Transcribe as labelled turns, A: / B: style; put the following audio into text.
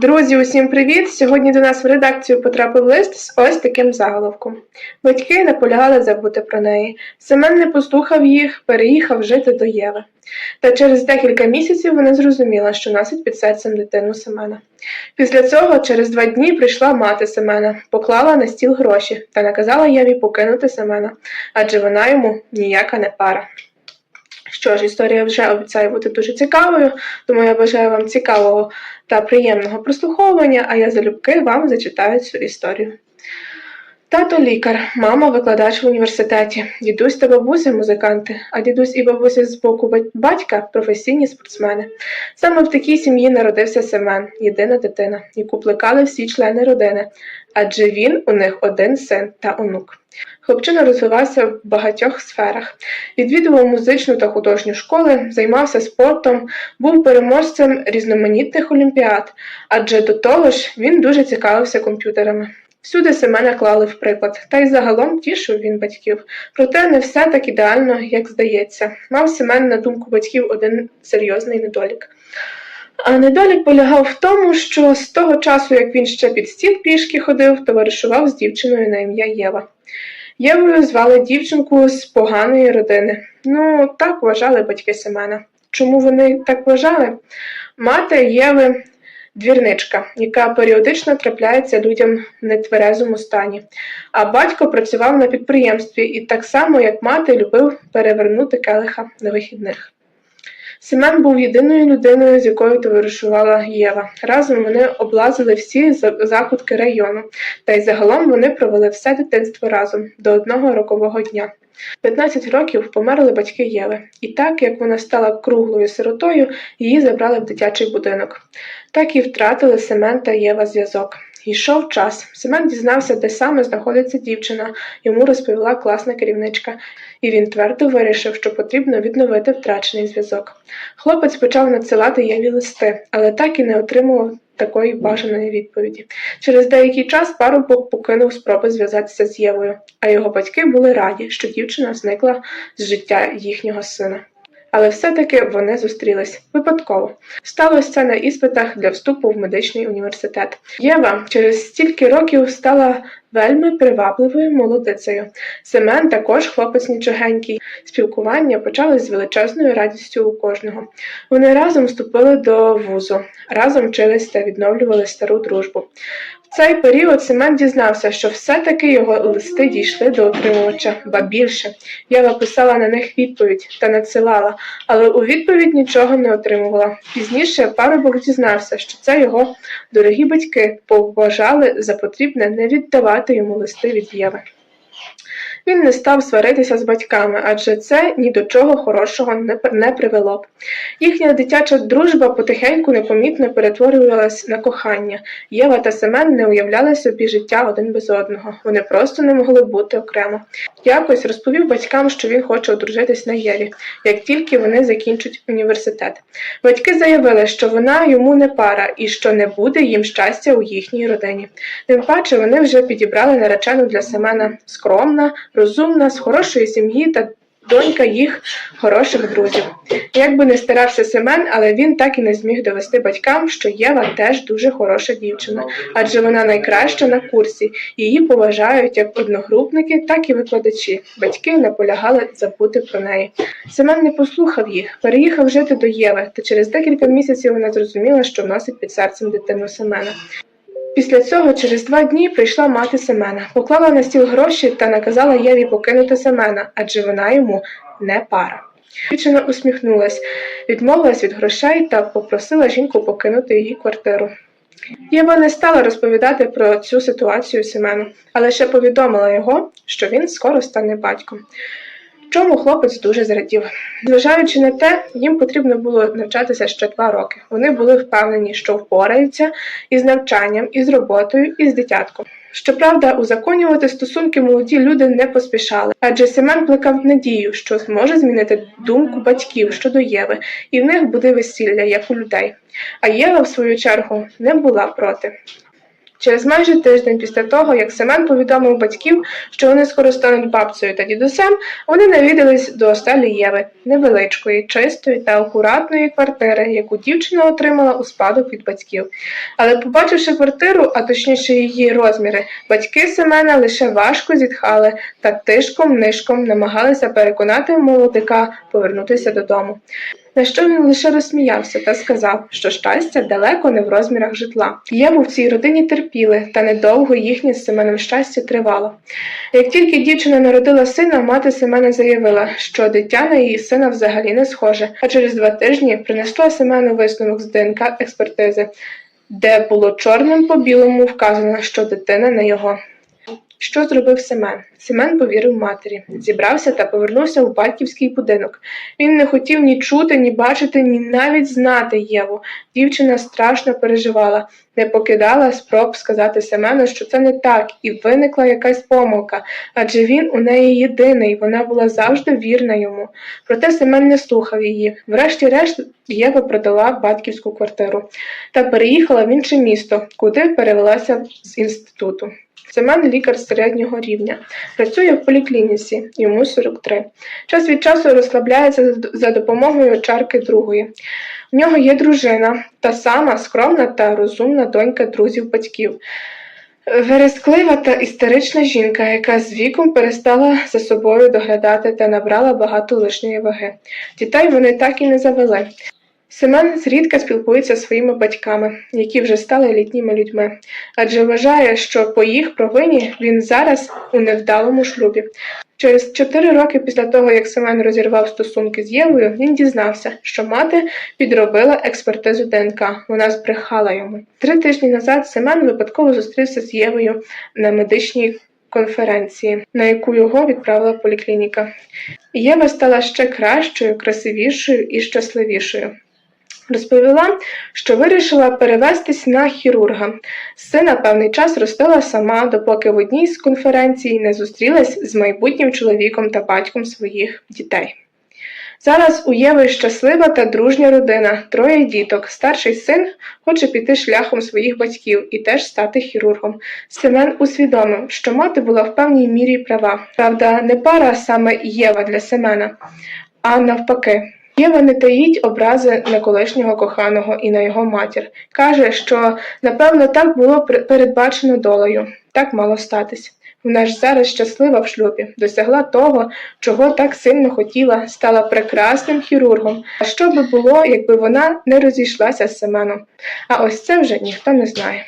A: Друзі, усім привіт! Сьогодні до нас в редакцію потрапив лист з ось таким заголовком. Батьки наполягали забути про неї. Семен не послухав їх, переїхав жити до Єви. Та через декілька місяців вона зрозуміла, що носить під серцем дитину Семена. Після цього, через два дні, прийшла мати Семена, поклала на стіл гроші та наказала Єві покинути Семена, адже вона йому ніяка не пара. Що ж, історія вже обіцяє бути дуже цікавою, тому я бажаю вам цікавого та приємного прослуховування, а я залюбки вам зачитаю цю історію. Тато лікар, мама викладач в університеті, дідусь та бабуся музиканти, а дідусь і бабуся з боку батька професійні спортсмени. Саме в такій сім'ї народився Семен, єдина дитина, яку плекали всі члени родини, адже він у них один син та онук. Хлопчина розвивався в багатьох сферах. Відвідував музичну та художню школи, займався спортом, був переможцем різноманітних олімпіад, адже до того ж він дуже цікавився комп'ютерами. Всюди Семена клали в приклад, та й загалом тішив він батьків. Проте не все так ідеально, як здається. Мав Семен, на думку батьків, один серйозний недолік. А недолік полягав в тому, що з того часу, як він ще під стіл пішки ходив, товаришував з дівчиною на ім'я Єва. Євою звали дівчинку з поганої родини. Ну, так вважали батьки Семена. Чому вони так вважали? Мати Єви двірничка, яка періодично трапляється людям в нетверезому стані. А батько працював на підприємстві і так само, як мати, любив перевернути келиха на вихідних. Семен був єдиною людиною, з якою товаришувала Єва. Разом вони облазили всі закутки району, та й загалом вони провели все дитинство разом до одного рокового дня. 15 років померли батьки Єви, і так як вона стала круглою сиротою, її забрали в дитячий будинок. Так і втратили Семен та Єва зв'язок. Йшов час. Семен дізнався, де саме знаходиться дівчина. Йому розповіла класна керівничка, і він твердо вирішив, що потрібно відновити втрачений зв'язок. Хлопець почав надсилати Єві листи, але так і не отримував такої бажаної відповіді. Через деякий час парубок покинув спроби зв'язатися з Євою, а його батьки були раді, що дівчина зникла з життя їхнього сина. Але все-таки вони зустрілись випадково. Сталося це на іспитах для вступу в медичний університет. Єва через стільки років стала вельми привабливою молодицею. Семен також хлопець нічогенький. Спілкування почалось з величезною радістю у кожного. Вони разом вступили до вузу, разом вчились та відновлювали стару дружбу. В цей період Семен дізнався, що все-таки його листи дійшли до отримувача, ба більше. Єва писала на них відповідь та надсилала, але у відповідь нічого не отримувала. Пізніше парубок дізнався, що це його дорогі батьки поважали за потрібне не віддавати йому листи від Єви. Він не став сваритися з батьками, адже це ні до чого хорошого не, пр- не привело б. Їхня дитяча дружба потихеньку непомітно перетворювалась на кохання. Єва та Семен не уявляли собі життя один без одного. Вони просто не могли бути окремо. Якось розповів батькам, що він хоче одружитись на Єві, як тільки вони закінчать університет. Батьки заявили, що вона йому не пара і що не буде їм щастя у їхній родині. Тим паче вони вже підібрали наречену для Семена скромна, розумна, з хорошої сім'ї та донька їх хороших друзів. Як би не старався Семен, але він так і не зміг довести батькам, що Єва теж дуже хороша дівчина, адже вона найкраща на курсі. Її поважають як одногрупники, так і викладачі. Батьки наполягали забути про неї. Семен не послухав їх, переїхав жити до Єви, та через декілька місяців вона зрозуміла, що носить під серцем дитину Семена. Після цього через два дні прийшла мати Семена, поклала на стіл гроші та наказала Єві покинути Семена, адже вона йому не пара. Дівчина усміхнулась, відмовилась від грошей та попросила жінку покинути її квартиру. Єва не стала розповідати про цю ситуацію Семену, а лише повідомила його, що він скоро стане батьком. Чому хлопець дуже зрадів. Зважаючи на те, їм потрібно було навчатися ще два роки. Вони були впевнені, що впораються із навчанням, із роботою, і з дитятком. Щоправда, узаконювати стосунки молоді люди не поспішали, адже Семен плекав надію, що зможе змінити думку батьків щодо Єви, і в них буде весілля, як у людей. А Єва, в свою чергу, не була проти. Через майже тиждень після того, як Семен повідомив батьків, що вони скоро стануть бабцею та дідусем, вони навідались до осталі Єви, невеличкої, чистої та акуратної квартири, яку дівчина отримала у спадок від батьків. Але побачивши квартиру, а точніше її розміри, батьки Семена лише важко зітхали та тишком-нишком намагалися переконати молодика повернутися додому. На що він лише розсміявся та сказав, що щастя далеко не в розмірах житла. Єву в цій родині терпіли, та недовго їхнє з Семеном щастя тривало. Як тільки дівчина народила сина, мати Семена заявила, що дитя на її сина взагалі не схоже, а через два тижні принесла Семену висновок з ДНК експертизи, де було чорним по білому вказано, що дитина не його. Що зробив Семен? Семен повірив матері, зібрався та повернувся в батьківський будинок. Він не хотів ні чути, ні бачити, ні навіть знати Єву. Дівчина страшно переживала, не покидала спроб сказати Семену, що це не так, і виникла якась помилка, адже він у неї єдиний, вона була завжди вірна йому. Проте Семен не слухав її. Врешті-решт Єва продала батьківську квартиру та переїхала в інше місто, куди перевелася з інституту. Семен лікар середнього рівня. Працює в поліклініці, йому 43. Час від часу розслабляється за- допомогою чарки другої. В нього є дружина, та сама скромна та розумна донька друзів батьків. Вересклива та істерична жінка, яка з віком перестала за собою доглядати та набрала багато лишньої ваги. Дітей вони так і не завели. Семен зрідка спілкується зі своїми батьками, які вже стали літніми людьми, адже вважає, що по їх провині він зараз у невдалому шлюбі. Через чотири роки після того, як Семен розірвав стосунки з Євою, він дізнався, що мати підробила експертизу ДНК. Вона збрехала йому. Три тижні назад Семен випадково зустрівся з Євою на медичній конференції, на яку його відправила поліклініка. Єва стала ще кращою, красивішою і щасливішою. Розповіла, що вирішила перевестись на хірурга. Сина певний час ростила сама, допоки в одній з конференцій не зустрілась з майбутнім чоловіком та батьком своїх дітей. Зараз у Єви щаслива та дружня родина, троє діток. Старший син хоче піти шляхом своїх батьків і теж стати хірургом. Семен усвідомив, що мати була в певній мірі права. Правда, не пара саме Єва для Семена, а навпаки. Єва не таїть образи на колишнього коханого і на його матір. Каже, що напевно так було передбачено долею, так мало статись. Вона ж зараз щаслива в шлюбі, досягла того, чого так сильно хотіла, стала прекрасним хірургом. А що би було, якби вона не розійшлася з Семеном? А ось це вже ніхто не знає.